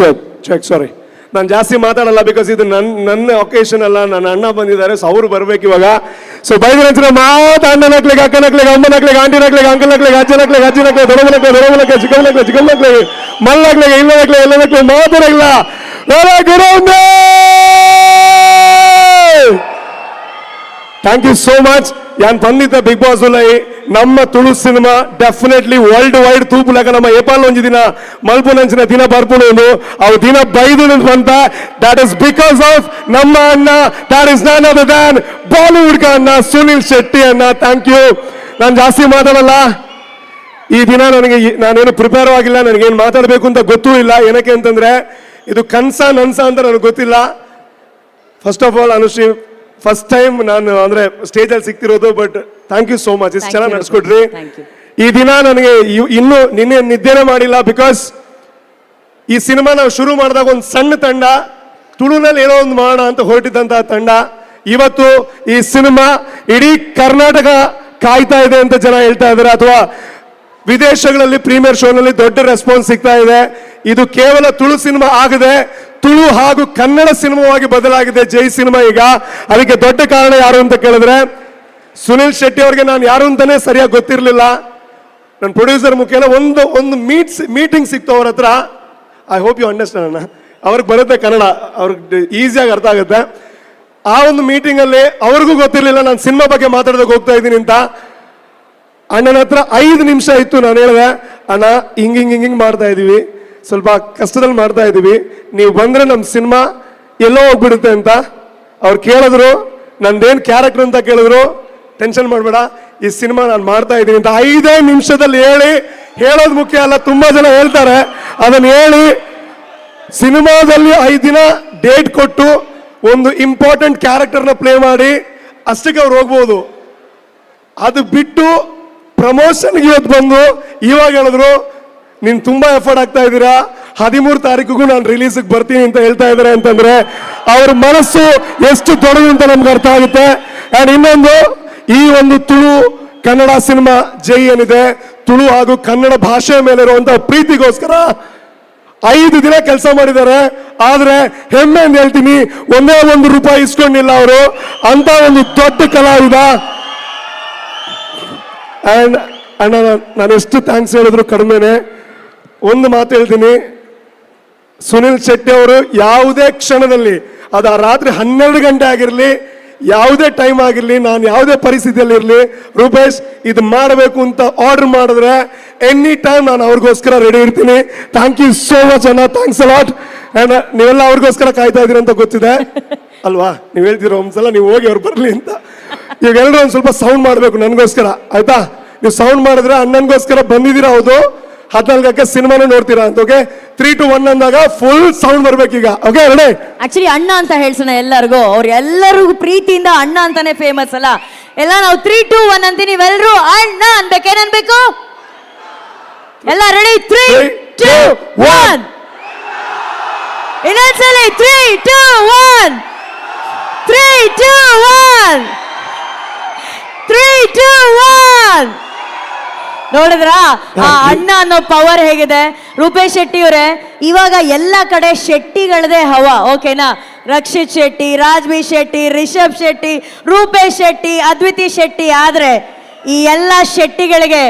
Check check ಸಾರಿ ನಾನು ಜಾಸ್ತಿ ಮಾತಾಡಲ್ಲ ಬಿಕಾಸ್ ಇದು ನನ್ನ ನನ್ನ ಒಕೇಶನ್ ಅಲ್ಲ. ನನ್ನ ಅಣ್ಣ ಬಂದಿದ್ದಾರೆ ಸೊ ಅವ್ರು ಬರ್ಬೇಕು ಇವಾಗ. ಸೊ ಬೈದ್ರ ಮಾತ ಅಣ್ಣನಕ್ಲಿಗೆ ಅಕ್ಕನಕ್ಲಿಗೆ ಅಮ್ಮನಕ್ಲಿಗೆ ಆಂಟಿನಕ್ಲಿಗೆ ನಕ್ಲಿ ಚಿಕ್ಕ ನಕ್ಲಿ ದೊಡ್ಡಮನಕ್ಲಿಗೆ ದೊಡ್ಡಮನಕ್ಲಿಗೆ ಚಿಕ್ಕಮನಕ್ಲಿಗೆ ಚಿಕ್ಕಮ್ಮನಕ್ಲಿಗೆ ಇಲ್ಲ ನಕ್ಲಿ ಎಲ್ಲ ಮಾತನಾಗಿಲ್ಲ ಗುರುಂದೇ ಥ್ಯಾಂಕ್ ಯು ಸೋ ಮಚ್ ಯಾನ್ ತಂದಿದ್ದ ಬಿಗ್ ಬಾಸ್ ಉಲೈ ನಮ್ಮ Tulu cinema definitely world wide ತೂಪುಲಕ ನಮ್ಮ ಏಪಾಲ್ ಒಂಜಿ ದಿನ ಮಲ್ಪುನಂಚಿನ ದಿನ ಬರ್ಪುಣನು ಅವು ದಿನ ಬೈದು ಬಂತ ದಟ್ ಇಸ್ ಬಿಕಾಸ್ ಆಫ್ ನಮ್ಮ ಅಣ್ಣ that is none other than Bollywood ಅಣ್ಣ, ಸುನಿಲ್ ಶೆಟ್ಟಿ ಅಣ್ಣ. ಥ್ಯಾಂಕ್ ಯು ನಾನು ಜಾಸ್ತಿ ಮಾತಾಡಲ್ಲ. ಈ ದಿನ ನನಗೆ ನಾನೇನು ಪ್ರಿಪೇರ್ ಆಗಿಲ್ಲ, ನನಗೇನು ಮಾತಾಡಬೇಕು ಅಂತ ಗೊತ್ತೂ ಇಲ್ಲ. ಏನಕ್ಕೆ ಅಂತಂದ್ರೆ, ಇದು ಕನ್ಸ ನನ್ಸ ಅಂತ ನನಗೆ ಗೊತ್ತಿಲ್ಲ. First of all Anushree first time ನಾನು ಅಂದ್ರೆ ಸ್ಟೇಜ್ ಅಲ್ಲಿ ಸಿಗ್ತಿರೋದು but thank you so much ಇಷ್ಟು ಚೆನ್ನಾಗಿ ನಡೆಸ್ಕೊಡ್ರಿ. ನಡೆಸ್ಕೊಟ್ರಿ ಈ ದಿನ ನನಗೆ ಇನ್ನು ನಿನ್ನೆ ನಿದ್ದೆನೇ ಮಾಡಿಲ್ಲ ಬಿಕಾಸ್ ಈ ಸಿನಿಮಾ ನಾವು ಶುರು ಮಾಡಿದಾಗ ಒಂದು ಸಣ್ಣ ತಂಡ ತುಳುನಲ್ಲಿ ಏನೋ ಒಂದು ಮಾಡೋಣ ಅಂತ ಹೊರಟಿದ್ದಂತಹ ತಂಡ. ಇವತ್ತು ಈ ಸಿನಿಮಾ ಇಡೀ ಕರ್ನಾಟಕ ಕಾಯ್ತಾ ಇದೆ ಅಂತ ಜನ ಹೇಳ್ತಾ ಇದ್ದಾರೆ ಅಥವಾ ವಿದೇಶಗಳಲ್ಲಿ ಪ್ರೀಮಿಯರ್ ಶೋನಲ್ಲಿ ದೊಡ್ಡ ರೆಸ್ಪಾನ್ಸ್ ಸಿಗ್ತಾ ಇದೆ. ಇದು ಕೇವಲ ತುಳು ಸಿನಿಮಾ ಆಗದೆ. ತುಳು ಹಾಗೂ ಕನ್ನಡ ಸಿನಿಮಾವಾಗಿ ಬದಲಾಗಿದೆ. ಜೈ ಸಿನಿಮಾ ಈಗ. ಅದಕ್ಕೆ ದೊಡ್ಡ ಕಾರಣ ಯಾರು ಅಂತ ಕೇಳಿದ್ರೆ, ಸುನಿಲ್ ಶೆಟ್ಟಿ ಅವ್ರಿಗೆ ನಾನು ಯಾರು ಅಂತಾನೆ ಸರಿಯಾಗಿ ಗೊತ್ತಿರಲಿಲ್ಲ. ನನ್ನ ಪ್ರೊಡ್ಯೂಸರ್ ಮುಖೇನ ಒಂದು ಒಂದು ಮೀಟ್ಸ್ ಮೀಟಿಂಗ್ ಸಿಕ್ತು ಅವ್ರ ಹತ್ರ. ಐ ಹೋಪ್ ಯು ಅಂಡರ್ಸ್ಟ್ಯಾಂಡ್ ಅಣ್ಣ. ಅವ್ರಿಗೆ ಬರುತ್ತೆ ಕನ್ನಡ. ಅವ್ರಿಗೆ ಈಸಿಯಾಗಿ ಅರ್ಥ ಆಗುತ್ತೆ. ಆ ಒಂದು ಮೀಟಿಂಗ್ ಅಲ್ಲಿ ಅವ್ರಿಗೂ ಗೊತ್ತಿರಲಿಲ್ಲ. ನಾನು ಸಿನಿಮಾ ಬಗ್ಗೆ ಮಾತಾಡೋದಕ್ಕೆ ಹೋಗ್ತಾ ಇದ್ದೀನಿ ಅಂತ. ಅಣ್ಣನ ಹತ್ರ ಐದು ನಿಮಿಷ ಇತ್ತು ನಾನು ಹೇಳಿದೆ, ಅಣ್ಣ, ಹಿಂಗ್ ಹಿಂಗ್ ಹಿಂಗ್ ಮಾಡ್ತಾ ಇದೀವಿ. ಸ್ವಲ್ಪ ಕಷ್ಟದಲ್ಲಿ ಮಾಡ್ತಾ ಇದೀವಿ. ನೀವು ಬಂದ್ರೆ ನಮ್ಮ ಸಿನಿಮಾ ಎಲ್ಲೋ ಹೋಗ್ಬಿಡುತ್ತೆ ಅಂತ. ಅವ್ರು ಕೇಳಿದ್ರು, ನಂದೇನ್ ಕ್ಯಾರೆಕ್ಟರ್ ಅಂತ ಕೇಳಿದ್ರು ಟೆನ್ಷನ್ ಮಾಡಬೇಡ. ಈ ಸಿನಿಮಾ ನಾನು ಮಾಡ್ತಾ ಇದ್ದೀನಿ ಅಂತ ಐದೇ ನಿಮಿಷದಲ್ಲಿ ಹೇಳಿ, ಹೇಳೋದು ಮುಖ್ಯ ಅಲ್ಲ, ತುಂಬಾ ಜನ ಹೇಳ್ತಾರೆ. ಅದನ್ನ ಹೇಳಿ, ಸಿನಿಮಾದಲ್ಲಿ ಐದು ದಿನ ಡೇಟ್ ಕೊಟ್ಟು ಒಂದು ಇಂಪಾರ್ಟೆಂಟ್ ಕ್ಯಾರೆಕ್ಟರ್ನ ಪ್ಲೇ ಮಾಡಿ, ಅಷ್ಟಕ್ಕೆ ಅವ್ರು ಹೋಗ್ಬೋದು. ಅದು ಬಿಟ್ಟು ಪ್ರಮೋಷನ್ಗೆ ಇವತ್ತು ಬಂದು ಇವಾಗ ಹೇಳಿದ್ರು, ನೀನ್ ತುಂಬಾ ಎಫರ್ಟ್ ಆಗ್ತಾ ಇದ್ದೀರಾ, ಹದಿಮೂರು ತಾರೀಕಿಗೂ ನಾನು ರಿಲೀಸ್ಗೆ ಬರ್ತೀನಿ ಅಂತ ಹೇಳ್ತಾ ಇದ್ದಾರೆ ಅಂತಂದ್ರೆ, ಅವ್ರ ಮನಸ್ಸು ಎಷ್ಟು ದೊಡ್ಡದು ಅಂತ ನಮ್ಗೆ ಅರ್ಥ ಆಗುತ್ತೆ. ಅಂಡ್ ಇನ್ನೊಂದು, ಈ ಒಂದು ತುಳು ಕನ್ನಡ ಸಿನಿಮಾ ಜೈ ಏನಿದೆ, ತುಳು ಹಾಗೂ ಕನ್ನಡ ಭಾಷೆಯ ಮೇಲೆ ಇರುವಂತಹ ಪ್ರೀತಿಗೋಸ್ಕರ ಐದು ದಿನ ಕೆಲಸ ಮಾಡಿದ್ದಾರೆ. ಆದ್ರೆ ಹೆಮ್ಮೆ ಅಂತ ಹೇಳ್ತೀನಿ, ಒಂದೇ ಒಂದು ರೂಪಾಯಿ ಇಸ್ಕೊಂಡಿಲ್ಲ ಅವರು. ಅಂತ ಒಂದು ದೊಡ್ಡ ಕಲಾವಿದ ಅಂಡ್ ಅಣ್ಣ ನಾನು ಎಷ್ಟು ಥ್ಯಾಂಕ್ಸ್ ಹೇಳಿದ್ರು ಕಡಿಮೆನೆ. ಒಂದು ಮಾತು ಹೇಳ್ತೀನಿ. ಸುನಿಲ್ ಶೆಟ್ಟಿ ಅವರು ಯಾವುದೇ ಕ್ಷಣದಲ್ಲಿ ಅದು ಆ ರಾತ್ರಿ ಹನ್ನೆರಡು ಗಂಟೆ ಆಗಿರಲಿ ಯಾವುದೇ ಟೈಮ್ ಆಗಿರಲಿ ನಾನು ಯಾವುದೇ ಪರಿಸ್ಥಿತಿಯಲ್ಲಿ ಇರಲಿ ರೂಪೇಶ್ ಇದು ಮಾಡಬೇಕು ಅಂತ ಆರ್ಡರ್ ಮಾಡಿದ್ರೆ ಎನಿ ಟೈಮ್ ನಾನು ಅವ್ರಿಗೋಸ್ಕರ ರೆಡಿ ಇರ್ತೀನಿ. ಥ್ಯಾಂಕ್ ಯು ಸೋ ಮಚ್ ಅಣ್ಣ ಥ್ಯಾಂಕ್ಸ್ ಅಲಾಟ್ ಆ್ಯಂಡ್ ನೀವೆಲ್ಲ ಅವ್ರಿಗೋಸ್ಕರ ಕಾಯ್ತಾ ಇದ್ದೀರಿ ಅಂತ ಗೊತ್ತಿದೆ. ಅಲ್ವಾ? ನೀವು ಹೇಳ್ತೀರ ಒಂದ್ಸಲ ನೀವು ಹೋಗಿ ಅವ್ರು ಬರಲಿ ಅಂತ. ಈಗ ಎಲ್ಲರೂ ಒಂದು ಸ್ವಲ್ಪ ಸೌಂಡ್ ಮಾಡಬೇಕು ನನಗೋಸ್ಕರ ಆಯ್ತಾ? ನೀವು ಸೌಂಡ್ ಮಾಡಿದ್ರೆ ಅಣ್ಣನಿಗೋಸ್ಕರ ಬಂದಿದ್ದೀರಾ ಹೌದು? ಹದಿನಾಲ್ಕಕ್ಕೆ ಸಿನಿಮಾನು ನೋಡ್ತೀರಾ ಅಂತ ಓಕೆ ತ್ರೀ ಟು ಒನ್ ಅಂದಾಗ ಫುಲ್ ಸೌಂಡ್ ಬರ್ಬೇಕೀಗ ಓಕೆ ರೆಡಿ ಆಕ್ಚುಲಿ ಅಣ್ಣ ಅಂತ ಹೇಳ್ಸೋಣ ಎಲ್ಲರಿಗೂ ಅವ್ರು ಎಲ್ಲರಿಗೂ ಪ್ರೀತಿಯಿಂದ ಅಣ್ಣ ಅಂತಾನೆ ಫೇಮಸ್ ಅಲ್ಲ? ಎಲ್ಲ ನಾವು ತ್ರೀ ಟು ಒನ್ ಅಂತೀನಿ ನೀವೆಲ್ಲರೂ ಅಣ್ಣ ಅನ್ಬೇಕೇನನ್ಬೇಕು ಎಲ್ಲ ready three two one ಇನ್ನೊಂದ್ಸಲಿ three two one three two one three two one ನೋಡಿದ್ರಾ ಆ ಅಣ್ಣ ಅನ್ನೋ ಪವರ್ ಹೇಗಿದೆ ರೂಪೇಶ್ ಶೆಟ್ಟಿ ಅವರೇ ಇವಾಗ ಎಲ್ಲ ಕಡೆ ಶೆಟ್ಟಿಗಳದೇ ಹವ ಓಕೆನಾ ರಕ್ಷಿತ್ ಶೆಟ್ಟಿ ರಾಜ್ಬಿ ಶೆಟ್ಟಿ ರಿಷಬ್ ಶೆಟ್ಟಿ ರೂಪೇಶ್ ಶೆಟ್ಟಿ ಅದ್ವಿತಿ ಶೆಟ್ಟಿ ಆದ್ರೆ ಈ ಎಲ್ಲ ಶೆಟ್ಟಿಗಳಿಗೆ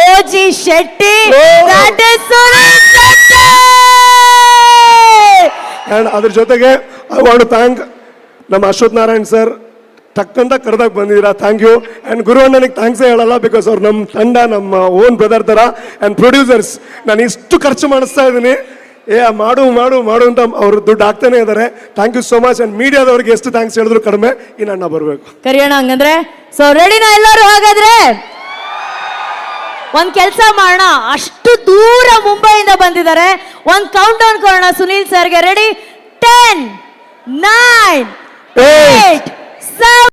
OG Shetty O. G Shetty! ಅದ್ರ ಜೊತೆಗೆ ಐ ವಾಂಟ್ ಥ್ಯಾಂಕ್ ನಮ್ಮ ಅಶ್ವಥ್ ನಾರಾಯಣ್ ಸರ್ ತಕ್ಕಂತ ಕರೆದಾಗ ಬಂದಿದ್ದೀರಾ? ಥ್ಯಾಂಕ್ ಯು ಆ್ಯಂಡ್ ಗುರು ಅಣ್ಣನಿಗೆ ಥ್ಯಾಂಕ್ಸೇ ಹೇಳಲ್ಲ ಬಿಕಾಸ್ ಅವ್ರು ನಮ್ಮ ತಂಡ ನಮ್ಮ ಓನ್ ಬ್ರದರ್ ಥರ ಆ್ಯಂಡ್ ಪ್ರೊಡ್ಯೂಸರ್ಸ್ ನಾನು ಇಷ್ಟು ಖರ್ಚು ಮಾಡಿಸ್ತಾ ಇದ್ದೀನಿ. ಏ ಮಾಡು ಮಾಡು ಮಾಡು ಅಂತ ಅವರು ದುಡ್ಡು ಹಾಕ್ತಾನೆ ಇದ್ದಾರೆ. Thank you so much and ಮೀಡಿಯಾದವ್ರಿಗೆ ಎಷ್ಟು ಥ್ಯಾಂಕ್ಸ್ ಹೇಳಿದ್ರು ಕಡಿಮೆ. ಇನ್ನು ಅಣ್ಣ ಬರಬೇಕು. ಕರಿಯೋಣ ಹಂಗಂದ್ರೆ ಸೊ ರೆಡಿನ ಎಲ್ಲರೂ ಹಾಗಾದ್ರೆ? ಒಂದ್ ಕೆಲಸ ಮಾಡೋಣ. ಅಷ್ಟು ದೂರ ಮುಂಬೈಯಿಂದ ಬಂದಿದ್ದಾರೆ. ಒಂದ್ ಕೌಂಟ್ ಡೌನ್ ಕೊಡೋಣ. ಸುನೀಲ್ ಸರ್ಗೆ ready ten nine eight yourself.